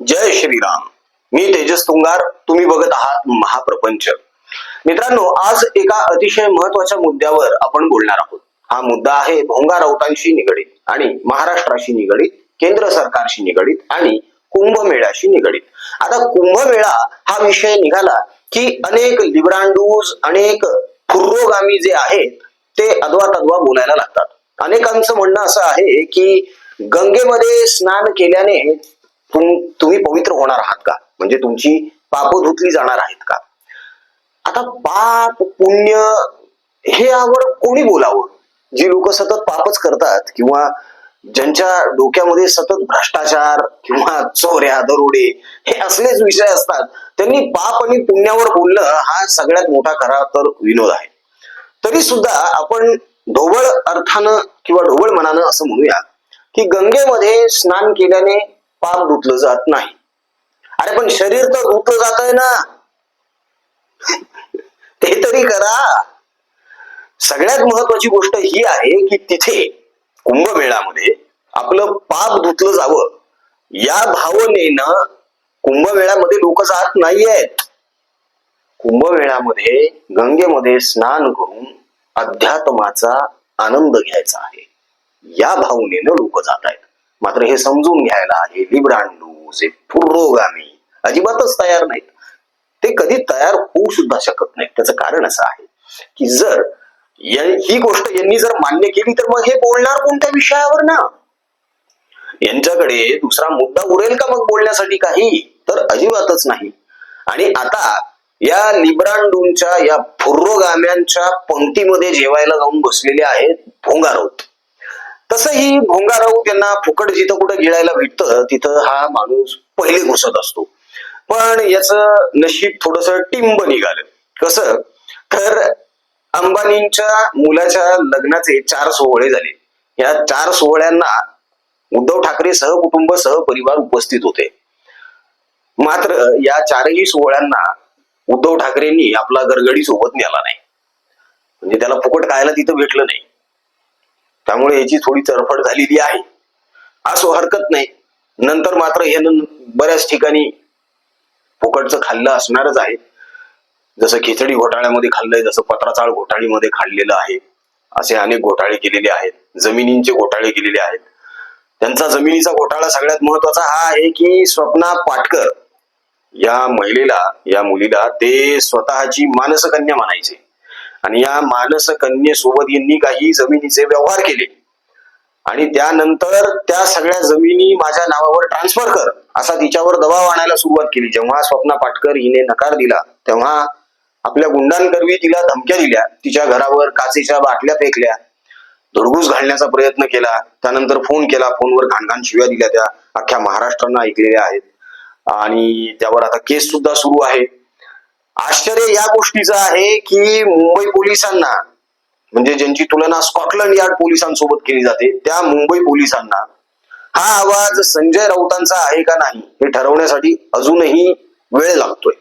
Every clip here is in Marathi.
जय श्रीराम. मी तेजस तुंगार तुम्ही बघत आहात महाप्रपंच. मित्रांनो आज एका अतिशय महत्त्वाच्या मुद्द्यावर आपण बोलणार आहोत. हा मुद्दा आहे भोंगा राऊतांशी निगडीत आणि महाराष्ट्राशी निगडीत केंद्र सरकारशी निगडीत आणि कुंभमेळ्याशी निगडीत. आता कुंभमेळा हा विषय निघाला की अनेक लिब्रांडूज अनेक पुरोगामी जे आहेत ते अद्वा तद्वा बोलायला लागतात. अनेकांचं म्हणणं असं आहे की गंगेमध्ये स्नान केल्याने तुम्ही पवित्र होणार आहात का? म्हणजे तुमची पाप धुतली जाणार आहेत का? आता पाप पुण्य हे यावर कोणी बोलावं? जी लोक सतत पापच करतात किंवा ज्यांच्या डोक्यामध्ये सतत भ्रष्टाचार किंवा चोऱ्या दरोडे हे असलेच विषय असतात त्यांनी पाप आणि पुण्यावर बोलणं हा सगळ्यात मोठा खरा तर विनोद आहे. तरी सुद्धा आपण ढोबळ अर्थानं किंवा ढोबळ मनानं असं म्हणूया की गंगेमध्ये स्नान केल्याने पाप धुतलं जात नाही. अरे पण शरीर तर धुतलं जात आहे ना. ते तरी करा. सगळ्यात महत्वाची गोष्ट ही आहे की तिथे कुंभमेळामध्ये आपलं पाप धुतलं जावं. या भावनेनं कुंभमेळ्यामध्ये लोक जात नाहीयेत. कुंभमेळ्यामध्ये गंगेमध्ये स्नान करून अध्यात्माचा आनंद घ्यायचा आहे. या भावनेनं लोक जात आहेत. मात्र हे समजून घ्यायला हे लिब्रांडू जे पुरोगामी अजिबातच तयार नाहीत. ते कधी तयार होऊ सुद्धा शकत नाहीत. त्याचं कारण असं आहे की जर ही गोष्ट यांनी जर मान्य केली तर मग हे बोलणार कोणत्या विषयावर ना? यांच्याकडे दुसरा मुद्दा उरेल का मग बोलण्यासाठी काही? तर अजिबातच नाही. आणि आता या लिब्रांडूंच्या या फुर्रोगाम्यांच्या पंक्तीमध्ये जेवायला जाऊन बसलेले आहेत भोंगारोत. तसंही भोंगाराऊ त्यांना फुकट जिथं कुठं गिळायला भेटतं तिथं हा माणूस पहिले घुसत असतो. पण याच नशीब थोडस टिंब निघालं. कसं? तर अंबानींच्या मुलाच्या लग्नाचे चार सोहळे झाले. या चार सोहळ्यांना उद्धव ठाकरे सहकुटुंब सहपरिवार उपस्थित होते. मात्र या चारही सोहळ्यांना उद्धव ठाकरेंनी आपला गरगडी सोबत नेला नाही. म्हणजे त्याला फुकट खायला तिथं भेटलं नाही. त्यामुळे याची थोडी चरफड झालेली आहे. असो हरकत नाही. नंतर मात्र यानं बऱ्याच ठिकाणी फुकटचं खाल्लं असणारच आहे. जसं खिचडी घोटाळ्यामध्ये खाल्लंय जसं पत्राचाळ घोटाळीमध्ये खाल्लेलं आहे. असे अनेक घोटाळे केलेले आहेत. जमिनींचे घोटाळे केलेले आहेत. त्यांचा जमिनीचा घोटाळा सगळ्यात महत्त्वाचा हा आहे की स्वप्ना पाटकर या महिलेला या मुलीला ते स्वतःची मानसकन्या म्हणायचे. आणि या मानस कन्येसोबत यांनी काही जमिनीचे व्यवहार केले. आणि त्यानंतर त्या सगळ्या जमिनी माझ्या नावावर ट्रान्सफर कर असा तिच्यावर दबाव आणायला सुरुवात केली. जेव्हा स्वप्ना पाटकर हिने नकार दिला तेव्हा आपल्या गुंडांकरवी तिला धमक्या दिल्या. तिच्या घरावर काचेच्या बाटल्या फेकल्या. धुडगूस घालण्याचा प्रयत्न केला. त्यानंतर फोन केला. फोनवर घाणघाण शिव्या दिल्या त्या. अख्ख्या महाराष्ट्रांना ऐकलेल्या आहेत. आणि त्यावर आता केस सुद्धा सुरू आहे आश्चर्य या गोष्टीचं आहे की मुंबई पोलिसांना म्हणजे ज्यांची तुलना स्कॉटलंड यार्ड पोलिसांसोबत केली जाते त्या मुंबई पोलिसांना हा आवाज संजय राऊतांचा आहे का नाही हे ठरवण्यासाठी अजूनही वेळ लागतोय.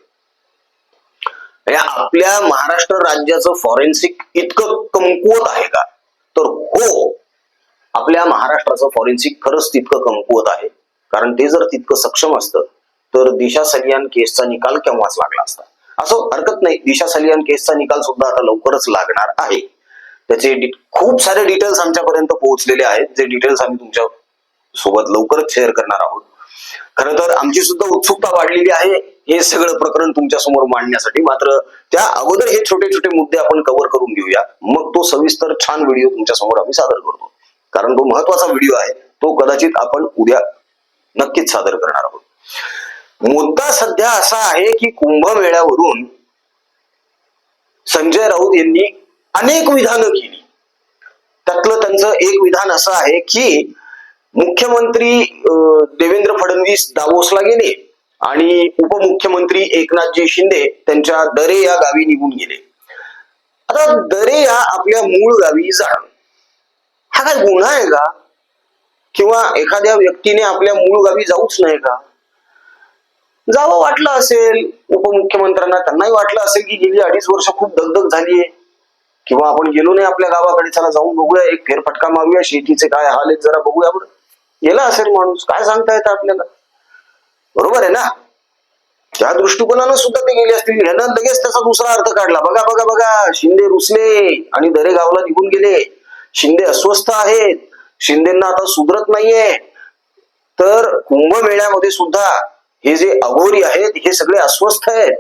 या आपल्या महाराष्ट्र राज्याचं फॉरेन्सिक इतकं कमकुवत आहे का? तर हो आपल्या महाराष्ट्राचं फॉरेन्सिक खरंच तितकं कमकुवत आहे. कारण ते जर तितकं सक्षम असतं तर दिशा सलियान केसचा निकाल केव्हाच लागला असता? असं हरकत नाही. दिशा सलियान केसचा निकाल सुद्धा आता लवकरच लागणार आहे. त्याचे खूप सारे डिटेल्स आमच्यापर्यंत पोहोचलेले आहेत. जे डिटेल्स आम्ही तुमच्यासोबत लवकरच शेअर करणार आहोत. खर तर आमची सुद्धा उत्सुकता वाढलेली आहे. हे सगळं प्रकरण तुमच्यासमोर मांडण्यासाठी. मात्र त्या अगोदर हे छोटे छोटे मुद्दे आपण कव्हर करून घेऊया. मग तो सविस्तर छान व्हिडिओ तुमच्यासमोर आम्ही सादर करतो. कारण तो महत्त्वाचा व्हिडिओ आहे. तो कदाचित आपण उद्या नक्कीच सादर करणार आहोत. मुद्दा सध्या असा आहे की कुंभमेळ्यावरून संजय राऊत यांनी अनेक विधानं केली. त्यातलं त्यांचं एक विधान असं आहे की मुख्यमंत्री देवेंद्र फडणवीस दावोसला गेले आणि उपमुख्यमंत्री एकनाथजी शिंदे त्यांच्या दरे या गावी निघून गेले. आता दरे या आपल्या मूळ गावी जाणं हा काय गुन्हा आहे का? किंवा एखाद्या व्यक्तीने आपल्या मूळ गावी जाऊच नाही का? जावं वाटलं असेल उपमुख्यमंत्र्यांना त्यांनाही वाटलं असेल की गेली अडीच वर्ष खूप दगदग झालीये किंवा आपण गेलो नाही आपल्या गावाकडे चला जाऊन बघूया एक फेरफटका मारूया शेतीचे काय हाल आहेत जरा बघूया बरं. गेला असेल माणूस काय सांगता येतं आपल्याला? बरोबर आहे ना? त्या दृष्टिकोनानं सुद्धा ते गेले असतील. ह्यानं लगेच त्याचा दुसरा अर्थ काढला. बघा बघा बघा शिंदे रुसले आणि दरे गावला निघून गेले. शिंदे अस्वस्थ आहेत. शिंदेना आता सुधरत नाहीये. तर कुंभमेळ्यामध्ये सुद्धा हे जे अघोरी आहेत हे सगळे अस्वस्थ आहेत.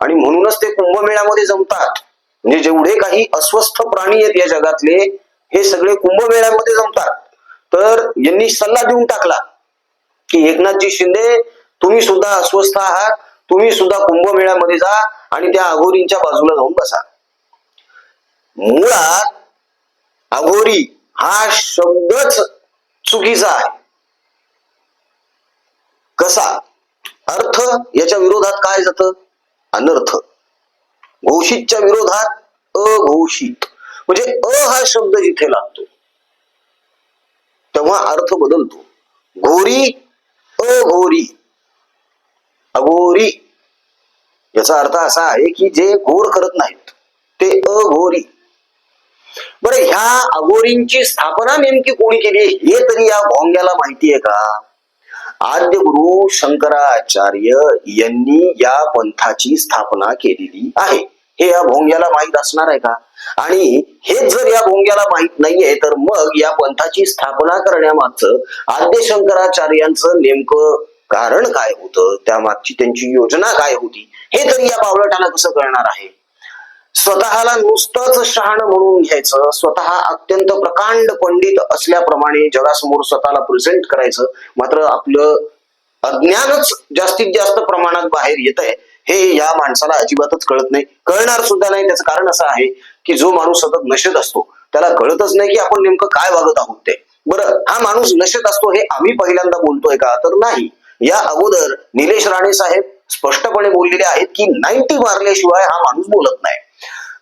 आणि म्हणूनच ते कुंभमेळ्यामध्ये जमतात. म्हणजे जेवढे काही अस्वस्थ प्राणी आहेत या जगातले हे सगळे कुंभमेळ्यामध्ये जमतात. तर यांनी सल्ला देऊन टाकला की एकनाथजी शिंदे तुम्ही सुद्धा अस्वस्थ आहात तुम्ही सुद्धा कुंभमेळ्यामध्ये जा आणि त्या अघोरींच्या बाजूला जाऊन बसा. मुळात अघोरी हा शब्दच चुकीचा आहे. कसा? अर्थ याच्या विरोधात काय जात? अनर्थ. घोषितच्या विरोधात अघोषित. म्हणजे अ हा शब्द जिथे लागतो तेव्हा अर्थ बदलतो. घोरी अघोरी. अघोरी. याचा अर्थ असा आहे की जे घोर करत नाहीत ते अघोरी. बरं ह्या अघोरींची स्थापना नेमकी कोणी केली? हे तरी या भोंग्याला माहिती आहे का? आद्य गुरु शंकराचार्य यांनी या पंथाची स्थापना केलेली आहे. हे या भोंग्याला माहीत असणार आहे का? आणि हेच जर या भोंग्याला माहीत नाहीये तर मग या पंथाची स्थापना करण्यामागचं आद्य शंकराचार्यांचं नेमकं कारण काय होतं? त्यामागची त्यांची योजना काय होती? हे तरी या बावळटाला कसं कळणार आहे? स्वतःला नुसतंच शहाणं म्हणून घ्यायचं स्वतः अत्यंत प्रकांड पंडित असल्याप्रमाणे जगासमोर स्वतःला प्रेझेंट करायचं मात्र आपलं अज्ञानच जास्तीत जास्त प्रमाणात बाहेर येत आहे हे या माणसाला अजिबातच कळत नाही. कळणार सुद्धा नाही. त्याचं कारण असं आहे की जो माणूस सतत नशेत असतो त्याला कळतच नाही की आपण नेमकं काय वागत आहोत ते. बरं हा माणूस नशेत असतो हे आम्ही पहिल्यांदा बोलतोय का? तर नाही. या अगोदर निलेश राणे साहेब स्पष्टपणे बोललेले आहेत की नाईन्टी मारल्याशिवाय हा माणूस बोलत नाही.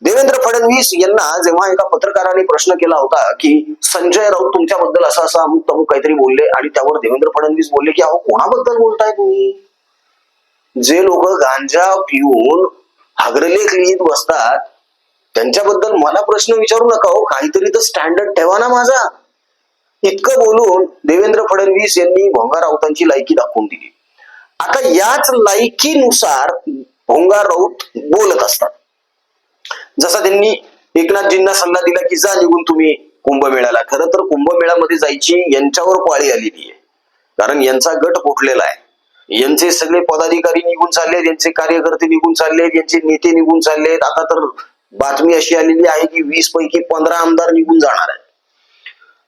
देवेंद्र फडणवीस यांना जेव्हा एका पत्रकाराने प्रश्न केला होता की संजय राऊत तुमच्याबद्दल असं असं अमुक तमुक काहीतरी बोलले आणि त्यावर देवेंद्र फडणवीस बोलले की अहो कोणाबद्दल बोलताय तुम्ही? जे लोक गांजा पिऊन हागरलेख लिहित बसतात त्यांच्याबद्दल मला प्रश्न विचारू नका हो काहीतरी तर स्टँडर्ड ठेवा ना माझा. इतकं बोलून देवेंद्र फडणवीस यांनी भोंगा राऊतांची लायकी दाखवून दिली. आता याच लायकीनुसार भोंगा राऊत बोलत असतात. जसा त्यांनी एकनाथजींना सल्ला दिला की जा निघून तुम्ही कुंभमेळ्याला. खरं तर कुंभमेळ्यामध्ये जायची यांच्यावर पाळी आलेली आहे. कारण यांचा गट फुटलेला आहे? यांचे सगळे पदाधिकारी निघून चालले यांचे कार्यकर्ते निघून चालले यांचे नेते निघून चालले आता तर बातमी अशी आलेली आहे की वीस पैकी पंधरा आमदार निघून जाणार आहे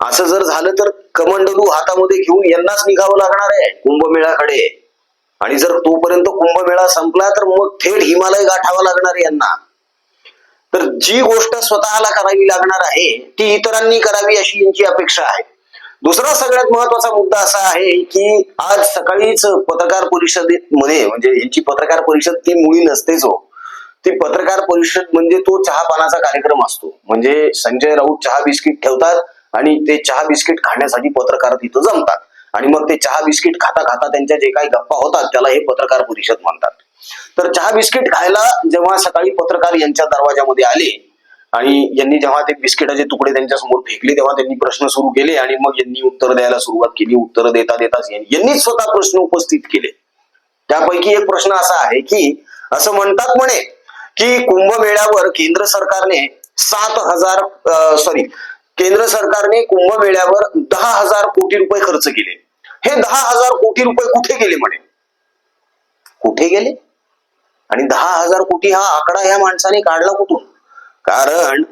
असं जर झालं तर कमंडलू हातामध्ये घेऊन यांनाच निघावं लागणार आहे कुंभमेळ्याकडे. आणि जर तोपर्यंत कुंभमेळा संपला तर मग थेट हिमालय गाठावा लागणार आहे यांना. तर जी गोष्ट स्वतःला करावी लागणार आहे ती इतरांनी करावी अशी यांची अपेक्षा आहे. दुसरा सगळ्यात महत्त्वाचा मुद्दा असा आहे की आज सकाळीच पत्रकार परिषदेत मध्ये म्हणजे यांची पत्रकार परिषद ती मुळी नसतेच हो. ती पत्रकार परिषद म्हणजे तो चहा पानाचा कार्यक्रम असतो. म्हणजे संजय राऊत चहा बिस्किट ठेवतात आणि ते चहा बिस्किट खाण्यासाठी पत्रकार तिथं जमतात. आणि मग ते चहा बिस्किट खाता खाता त्यांच्या जे काही गप्पा होतात त्याला हे पत्रकार परिषद म्हणतात. तर चहा बिस्किट खायला जेव्हा सकाळी पत्रकार यांच्या दरवाजामध्ये आले आणि यांनी जेव्हा ते बिस्किटाचे तुकडे त्यांच्यासमोर फेकले तेव्हा त्यांनी प्रश्न सुरू केले आणि मग यांनी उत्तर द्यायला सुरुवात केली. उत्तर देता देताच यांनी स्वतः प्रश्न उपस्थित केले. त्यापैकी एक प्रश्न असा आहे की असं म्हणतात म्हणे की कुंभमेळ्यावर केंद्र सरकारने सात हजार सॉरी केंद्र सरकारने कुंभमेळ्यावर दहा हजार कोटी रुपये खर्च केले. हे दहा हजार कोटी रुपये कुठे गेले म्हणे? कुठे गेले? आणि दहा हजार कोटी हा आकडा या माणसाने काढला कुठून? कारण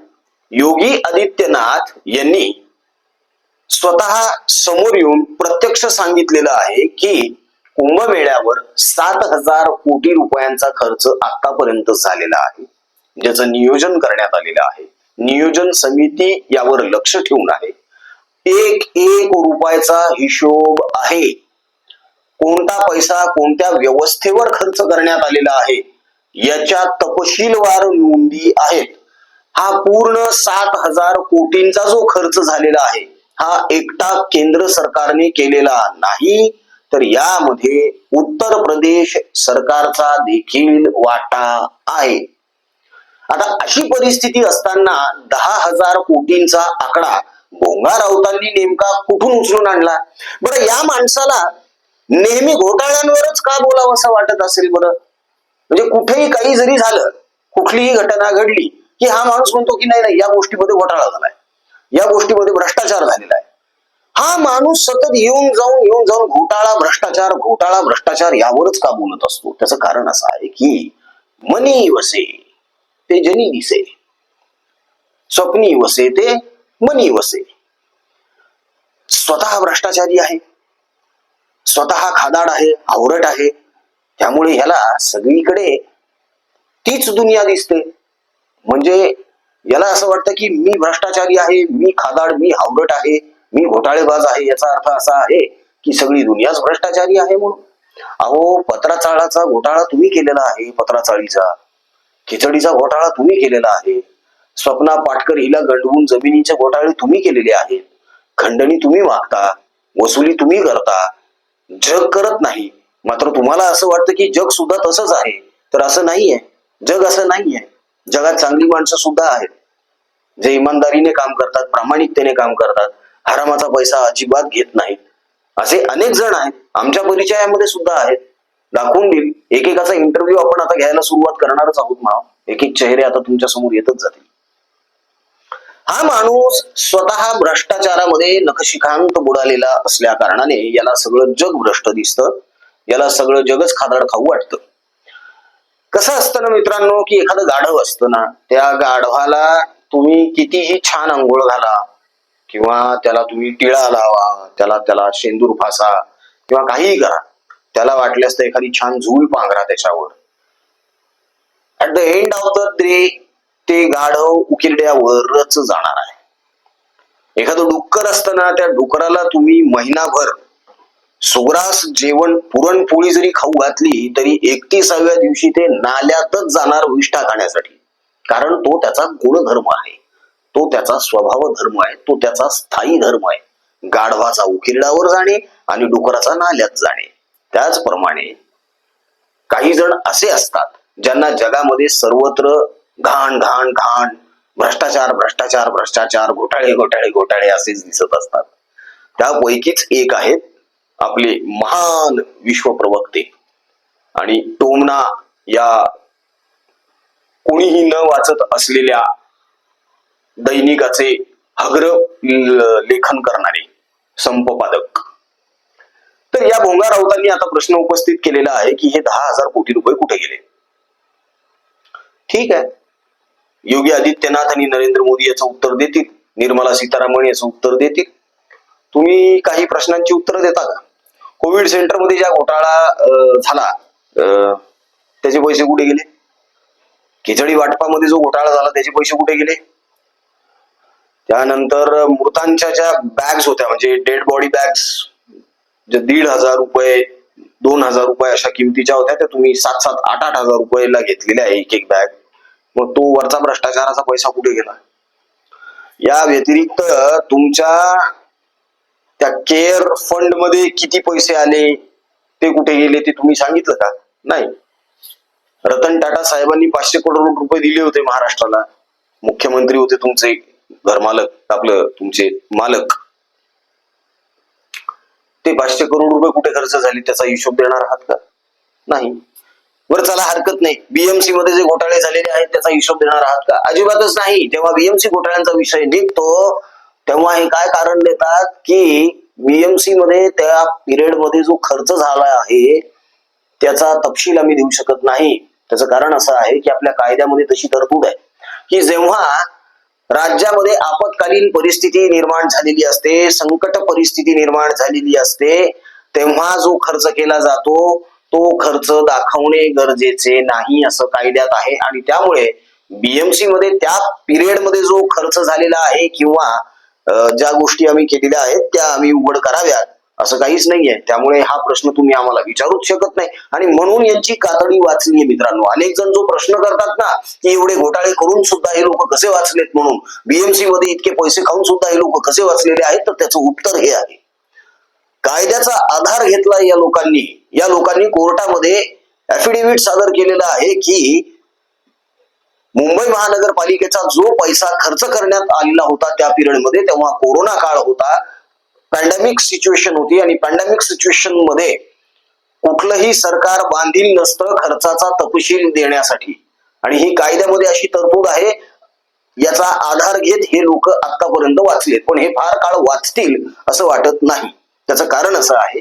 योगी आदित्यनाथ यांनी स्वतः समोर येऊन प्रत्यक्ष सांगितलेलं आहे की कुंभमेळ्यावर सात हजार कोटी रुपयांचा खर्च आतापर्यंत झालेला आहे. ज्याचं नियोजन करण्यात आलेलं आहे. नियोजन समिती यावर लक्ष ठेवून आहे. एक एक रुपयाचा हिशोब आहे. कोणता पैसा कोणत्या व्यवस्थेवर खर्च करण्यात आलेला आहे? याच्या तपशीलवार नोंदी आहेत. हा पूर्ण सात हजार कोटींचा जो खर्च झालेला आहे हा एकटा केंद्र सरकारने केलेला नाही. तर यामध्ये उत्तर प्रदेश सरकारचा देखील वाटा आहे. आता अशी परिस्थिती असताना दहा हजार कोटींचा आकडा भोंगा राऊतांनी नेमका कुठून उचलून आणला? बरं या माणसाला नेहमी घोटाळ्यांवरच का बोलावं असं वाटत असेल बरं? म्हणजे कुठेही काही जरी झालं कुठलीही घटना घडली की हा माणूस म्हणतो की नाही नाही या गोष्टीमध्ये घोटाळा झालाय या गोष्टीमध्ये भ्रष्टाचार झालेला आहे. हा माणूस सतत येऊन जाऊन येऊन जाऊन घोटाळा भ्रष्टाचार घोटाळा भ्रष्टाचार यावरच का बोलत असतो? त्याचं कारण असं आहे की मनी वसे ते जनी दिसे. स्वप्नी वसे ते मनी वसे. स्वतः भ्रष्टाचारी आहे. स्वतः खादाड आहे आवरट आहे त्यामुळे ह्याला सगळीकडे तीच दुनिया दिसते. म्हणजे याला असं वाटतं की मी भ्रष्टाचारी आहे मी खादाड मी हावरट आहे मी घोटाळेबाज आहे याचा अर्थ असा आहे की सगळी दुनियाच भ्रष्टाचारी आहे म्हणून. अहो पत्राचाळाचा घोटाळा तुम्ही केलेला आहे पत्राचाळीचा. खिचडीचा घोटाळा तुम्ही केलेला आहे. स्वप्ना पाटकर हिला गंडवून जमिनीचे घोटाळे तुम्ही केलेले आहेत. खंडणी तुम्ही मागता वसुली तुम्ही करता. जग करत नाही. मात्र तुम्हाला असं वाटतं की जग सुद्धा तसंच आहे. तर असं नाहीये. जग असं नाहीये. जगात चांगली माणसं सुद्धा आहेत. जे इमानदारीने काम करतात प्रामाणिकतेने काम करतात हरामाचा पैसा अजिबात घेत नाहीत. असे अनेक जण आहेत आमच्या परिचयामध्ये सुद्धा आहेत. दाखवून देईल. एकेकाचा इंटरव्ह्यू आपण आता घ्यायला सुरुवात करणारच आहोत म्हणा एक एक चेहरे आता तुमच्यासमोर येतच जातील. हा माणूस स्वतः भ्रष्टाचारामध्ये नखशिखांत बुडालेला असल्या कारणाने याला सगळं जग भ्रष्ट दिसतं. याला सगळं जगच खादाड खाऊ वाटतं. कसं असतं ना मित्रांनो की एखादं गाढव असतं ना त्या गाढवाला तुम्ही कितीही छान आंघोळ घाला किंवा त्याला तुम्ही टिळा लावा त्याला त्याला शेंदूर फासा किंवा काहीही करा त्याला वाटल्यास तर एखादी छान झूल पांघरा त्याच्यावर. At the end of the day ते गाढव उकिरड्यावरच जाणार आहे. एखादं डुक्कर असताना त्या डुकराला तुम्ही महिनाभर सुग्रास जेवण पुरणपोळी जरी खाऊ घातली तरी एकतीसाव्या दिवशी ते नाल्यातच जाणार विष्ठा खाण्यासाठी कारण तो त्याचा गुणधर्म आहे. तो त्याचा स्वभाव धर्म आहे. तो त्याचा स्थायी धर्म आहे. गाढवाचा उकिरडावर जाणे आणि डुकराचा नाल्यात जाणे. त्याचप्रमाणे काही जण असे असतात ज्यांना जगामध्ये सर्वत्र घाण घाण घाण भ्रष्टाचार भ्रष्टाचार भ्रष्टाचार घोटाळे घोटाळे घोटाळे असेच दिसत असतात. त्यापैकीच एक आहेत आपले महान विश्वप्रवक्ते. आणि टोमना या कोणीही न वाचत असलेल्या दैनिकाचे हग्र लेखन करणारे संपपादक. तर या भोंगा राऊतांनी आता प्रश्न उपस्थित केलेला आहे की हे दहा हजार कोटी रुपये कुठे गेले? ठीक आहे. योगी आदित्यनाथ आणि नरेंद्र मोदी याचं उत्तर देतील. निर्मला सीतारामन याचं उत्तर देतील. तुम्ही काही प्रश्नांची उत्तर देता का? कोविड सेंटरमध्ये ज्या घोटाळा झाला त्याचे पैसे कुठे गेले? खिचडी वाटपामध्ये जो घोटाळा झाला त्याचे पैसे कुठे गेले? त्यानंतर मृतांच्या ज्या बॅग्स होत्या म्हणजे डेड बॉडी बॅग्स जे दीड हजार रुपये दोन हजार रुपये अशा किमतीच्या होत्या त्या तुम्ही सात सात आठ आठ हजार रुपयाला घेतलेल्या आहे एक एक बॅग मग तो वरचा भ्रष्टाचाराचा पैसा कुठे गेला? या व्यतिरिक्त तुमच्या त्या केअर फंडमध्ये किती पैसे आले ते कुठे गेले ते तुम्ही सांगितलं का? नाही. रतन टाटा साहेबांनी पाचशे करोड रुपये दिले होते महाराष्ट्राला. मुख्यमंत्री होते तुमचे घरमालक आपलं तुमचे मालक. ते पाचशे करोड रुपये कुठे खर्च झाले त्याचा हिशोब देणार आहात का? नाही. बरं चला हरकत नाही. बीएमसी मध्ये जे घोटाळे झालेले आहेत त्याचा हिशोब देणार आहात का? अजिबातच नाही. तेव्हा बीएमसी घोटाळ्यांचा विषय निघतो तेव्हा हे काय कारण देतात की बीएमसी मध्ये त्या पिरियडमध्ये जो खर्च झाला आहे त्याचा तपशील आम्ही देऊ शकत नाही. त्याचं कारण असं आहे की आपल्या कायद्यामध्ये तशी तरतूद आहे. की जेव्हा राज्यामध्ये आपत्कालीन परिस्थिती निर्माण झालेली असते संकट परिस्थिती निर्माण झालेली असते तेव्हा जो खर्च केला जातो तो खर्च दाखवणे गरजेचे नाही असं कायद्यात आहे. आणि त्यामुळे बीएमसी मध्ये त्या पिरियडमध्ये जो खर्च झालेला आहे किंवा ज्या गोष्टी आम्ही केलेल्या आहेत त्या आम्ही उघड कराव्यात असं काहीच नाहीये. त्यामुळे हा प्रश्न तुम्ही आम्हाला विचारूच शकत नाही. आणि म्हणून यांची कातडी वाचली आहे मित्रांनो. अनेक जण जो प्रश्न करतात ना की एवढे घोटाळे करून सुद्धा हे लोक कसे वाचलेत म्हणून. बीएमसी मध्ये इतके पैसे खाऊन सुद्धा हे लोक कसे वाचलेले आहेत तर त्याचं उत्तर हे आहे. कायद्याचा आधार घेतला या लोकांनी. या लोकांनी कोर्टामध्ये अफिडेव्हिट सादर केलेला आहे की मुंबई महानगरपालिकेचा जो पैसा खर्च करण्यात आलेला होता त्या पिरियडमध्ये तेव्हा कोरोना काळ होता. पॅन्डेमिक सिच्युएशन होती आणि पॅन्डेमिक सिच्युएशनमध्ये कुठलंही सरकार बांधील नसतं खर्चाचा तपशील देण्यासाठी. आणि ही कायद्यामध्ये अशी तरतूद आहे याचा आधार घेत हे लोक आतापर्यंत वाचलेत. पण हे फार काळ वाचतील असं वाटत नाही. त्याचं कारण असं आहे.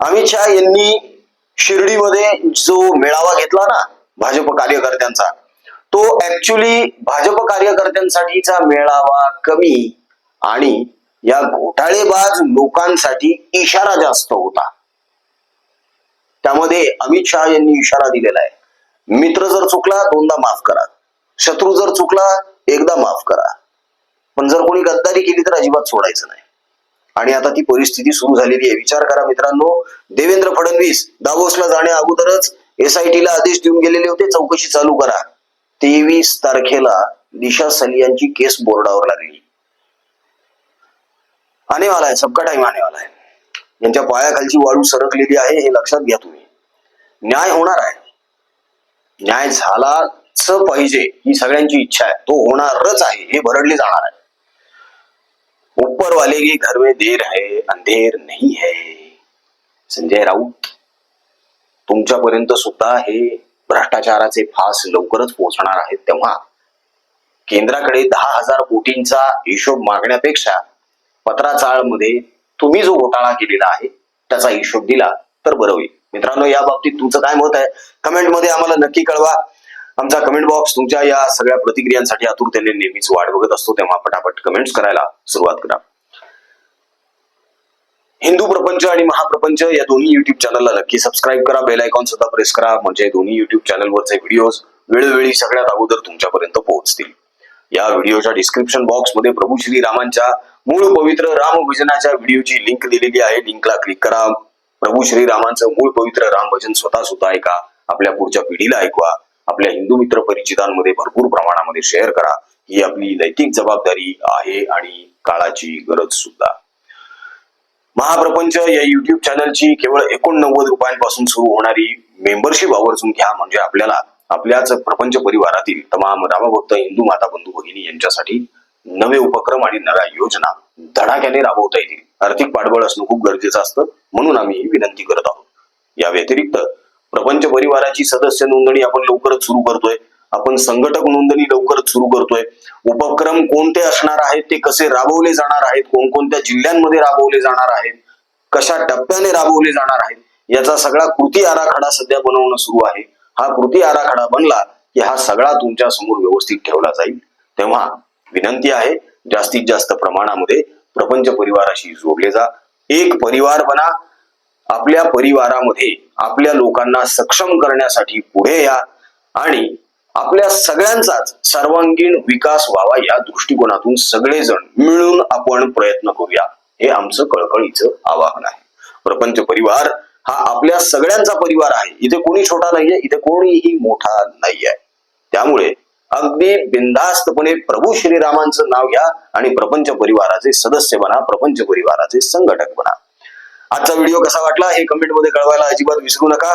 अमित शहा यांनी शिर्डीमध्ये जो मेळावा घेतला ना भाजप कार्यकर्त्यांचा तो ऍक्च्युली भाजप कार्यकर्त्यांसाठीचा मेळावा कमी आणि या घोटाळेबाज लोकांसाठी इशारा जास्त होता. त्यामध्ये अमित शहा यांनी इशारा दिलेला आहे. मित्र जर चुकला दोनदा माफ करा. शत्रू जर चुकला एकदा माफ करा. पण जर कोणी गद्दारी केली तर अजिबात सोडायचं नाही. आणि आता ती परिस्थिती सुरू झालेली आहे. विचार करा मित्रांनो. देवेंद्र फडणवीस दावोसला जाण्या अगोदरच एसआयटीला आदेश देऊन गेलेले होते. चौकशी चालू करा. तेवीस तारखेला दिशा सलियांची केस बोर्डावर लागली. आने वाला सबका टाइम आनेवाला वाला है यांच्या पायाखालची वाळू सरकलेली आहे हे लक्षात घ्या तुम्ही. न्याय होणार आहे. न्याय झालाच पाहिजे ही सगळ्यांची इच्छा आहे. तो होणारच आहे हे भरडले जाणार आहे. ऊपर वाले के घर में देर है अंधेर नहीं है. संजय राऊत तुमच्यापर्यंत सुद्धा हे भ्रष्टाचाराचे फास लवकरच पोहोचणार आहेत. तेव्हा केंद्राकडे दहा हजार कोटींचा हिशोब मागण्यापेक्षा पत्राचाळमध्ये तुम्ही जो घोटाळा केलेला आहे त्याचा हिशोब दिला तर बरं होईल. मित्रांनो या बाबतीत तुमचं काय मत आहे? कमेंटमध्ये आम्हाला नक्की कळवा. आमचा कमेंट बॉक्स तुमच्या या सगळ्या प्रतिक्रियांसाठी आतुरतेने नेहमीच वाट बघत असतो. तेव्हा पटापट कमेंट्स करायला सुरुवात करा. हिंदू प्रपंच आणि महाप्रपंच या दोन्ही युट्यूब चॅनलला नक्की सबस्क्राईब करा. बेल आयकॉन सुद्धा प्रेस करा. म्हणजे दोन्ही युट्यूब चॅनलवरचे व्हिडिओज वेळोवेळी सगळ्यात अगोदर तुमच्यापर्यंत पोहोचतील. या व्हिडिओच्या डिस्क्रिप्शन बॉक्समध्ये प्रभू श्री रामांच्या मूळ पवित्र रामभजनाच्या व्हिडिओची लिंक दिलेली आहे. लिंकला क्लिक करा. प्रभू श्री रामांचं मूळ पवित्र राम भजन स्वतः सुद्धा ऐका. आपल्या पुढच्या पिढीला ऐकवा. आपल्या हिंदू मित्र परिचितांमध्ये भरपूर प्रमाणामध्ये शेअर करा. ही आपली नैतिक जबाबदारी आहे आणि काळाची गरज सुद्धा. महाप्रपंच या युट्यूब चॅनलची केवळ एकोणनव्वद रुपयांपासून सुरू होणारी मेंबरशिप आवर्जून घ्या. म्हणजे आपल्याला आपल्याच प्रपंच परिवारातील तमाम रामभक्त हिंदू माता बंधू भगिनी यांच्यासाठी नवे उपक्रम आणि नव्या योजना धडाक्याने राबवता येतील. आर्थिक पाठबळ असणं खूप गरजेचं असतं. म्हणून आम्ही ही विनंती करत आहोत. या व्यतिरिक्त प्रपंच परिवाराची सदस्य नोंदणी आपण लवकरच सुरू करतोय. आपण संघटक नोंदणी लवकरच सुरू करतोय. उपक्रम कोणते असणार आहेत ते कसे राबवले जाणार आहेत कोणकोणत्या जिल्ह्यांमध्ये राबवले जाणार आहेत कशा टप्प्याने राबवले जाणार आहेत याचा सगळा कृती आराखडा सध्या बनवणं सुरू आहे. हा कृती आराखडा बनला की हा सगळा तुमच्यासमोर व्यवस्थित ठेवला जाईल. तेव्हा विनंती आहे जास्तीत जास्त प्रमाणामध्ये प्रपंच परिवाराशी जोडले जा. एक परिवार बना आपल्या परिवारामध्ये आपल्या लोकांना सक्षम करण्यासाठी पुढे या आणि आपल्या सगळ्यांचाच सर्वांगीण विकास व्हावा या दृष्टिकोनातून सगळेजण मिळून आपण प्रयत्न करूया हे आमचं कळकळीचं आवाहन आहे. प्रपंच परिवार हा आपल्या सगळ्यांचा परिवार आहे. इथे कोणी छोटा नाहीये इथे कोणीही मोठा नाहीये. त्यामुळे अगदी बिंदास्तपणे प्रभू श्रीरामांचं नाव घ्या आणि प्रपंच परिवाराचे सदस्य बना प्रपंच परिवाराचे संघटक बना. आजचा व्हिडिओ कसा वाटला हे कमेंटमध्ये कळवायला अजिबात विसरू नका.